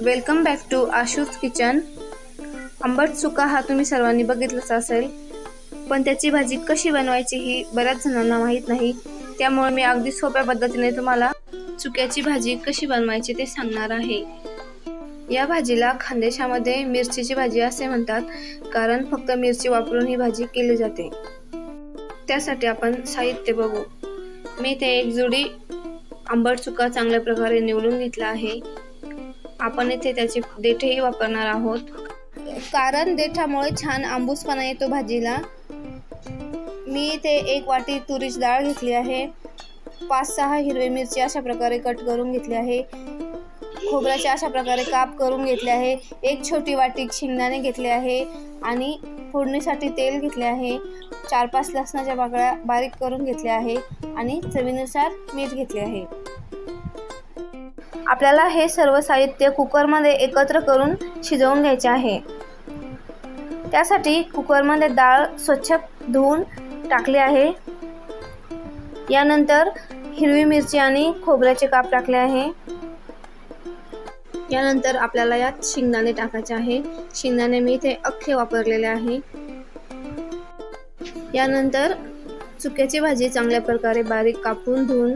Welcome back to Ashu's kitchen आंबट चुका हा तुम्ही सर्वांनी बघितलाच असेल. पण त्याची भाजी कशी बनवायची ही बऱ्याच जणांना माहीत नाही. त्यामुळे मी अगदी सोप्या पद्धतीने तुम्हाला चुक्याची भाजी कशी बनवायची ते सांगणार आहे. या भाजीला खानदेशामध्ये मिरचीची भाजी असे म्हणतात कारण फक्त मिरची वापरून ही भाजी केली जाते. त्यासाठी आपण साहित्य बघू. मी ते एक जुडी आंबट चुका चांगल्या प्रकारे निवडून घेतला आहे. आपण इथे त्याचे देठेही वापरणार आहोत. कारण देठामुळे छान आंबूसपणा येतो भाजीला. मी इथे एक वाटी तुरीची डाळ घेतली आहे. पाच सहा हिरवी मिरची अशा प्रकारे कट करून घेतली आहे. खोबऱ्याचे अशा प्रकारे काप करून घेतले आहे. एक छोटी वाटी शेंगदाणे घेतले आहे आणि फोडणीसाठी तेल घेतले आहे. चार पाच लसणाच्या बाकळ्या बारीक करून घेतल्या आहे आणि चवीनुसार मीठ घेतले आहे. आपल्याला हे सर्व साहित्य कुकरमध्ये एकत्र करून शिजवून घ्यायचे आहे. त्यासाठी कुकरमध्ये डाळ स्वच्छ धुवून टाकली आहे. यानंतर हिरवी मिरची आणि खोबऱ्याचे काप टाकले आहे. यानंतर आपल्याला यात शेंगदाणे टाकायचे आहे. शेंगदाणे मी इथे अख्खे वापरलेले आहे. यानंतर चुक्याची भाजी चांगल्या प्रकारे बारीक कापून धुवून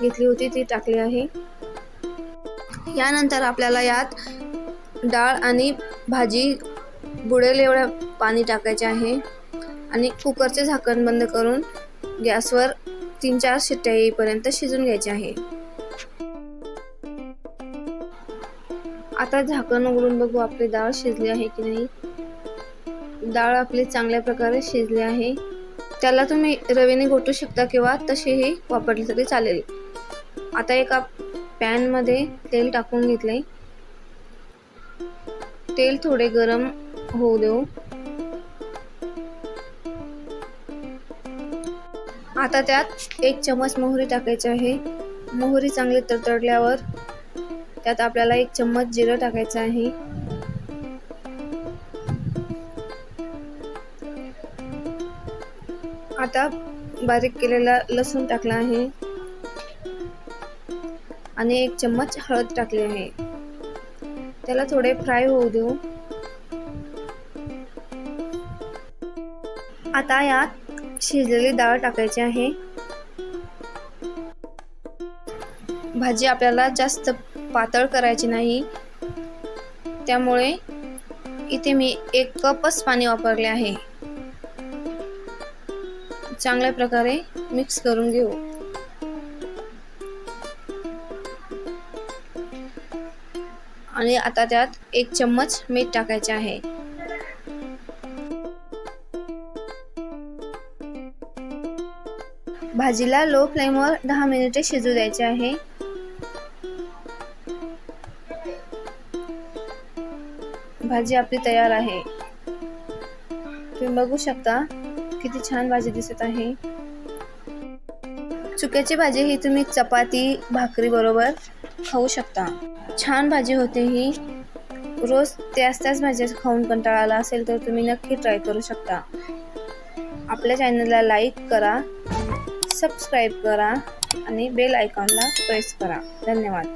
घेतली होती ती टाकली आहे. यानंतर आपल्याला यात डाळ आणि भाजी बुडेल एवढं पाणी टाकायचे आहे. आणि कुकरचे झाकण बंद करून गॅसवर तीन चार शिट्ट्या येईपर्यंत शिजून घ्यायचे आहे. आता झाकण उघडून बघू आपली डाळ शिजली आहे की नाही. डाळ आपली चांगल्या प्रकारे शिजली आहे. त्याला तुम्ही रवीने घोटू शकता किंवा तशीही वापरले तरी चालेल. आता एका पॅनमध्ये तेल टाकून घेतले तेल थोडे गरम होऊ देऊ. आता त्यात एक चमच मोहरी टाकायची आहे. मोहरी चांगली तडतडल्यावर त्यात आपल्याला एक चम्मच जिरं टाकायचं आहे. आता बारीक केलेला लसूण टाकला आहे. आणि एक चम्मच हळद टाकली आहे. त्याला थोडे फ्राय होऊ देऊ. आता यात शिजलेली डाळ टाकायची आहे. भाजी आपल्याला जास्त पातळ करायची नाही. त्यामुळे इथे मी एक कपच पाणी वापरले आहे. चांगल्या प्रकारे मिक्स करून घेऊ. आणि आता त्यात एक चम्मच मीठ टाकायचे आहे. भाजीला लो फ्लेमवर दहा मिनिटे शिजू द्यायचे आहे. भाजी आपली तयार आहे. तुम्ही बघू शकता किती छान भाजी दिसत आहे. चुक्याची भाजी ही तुम्ही चपाती भाकरी बरोबर खाऊ शकता. छान भाजी होते ही. रोज त्याच त्याच भाज्या खाऊन कंटाळा आला असेल तर तुम्ही नक्की ट्राय करू शकता. आपल्या चॅनलला लाईक करा सबस्क्राईब करा आणि बेल आयकॉनला प्रेस करा. धन्यवाद.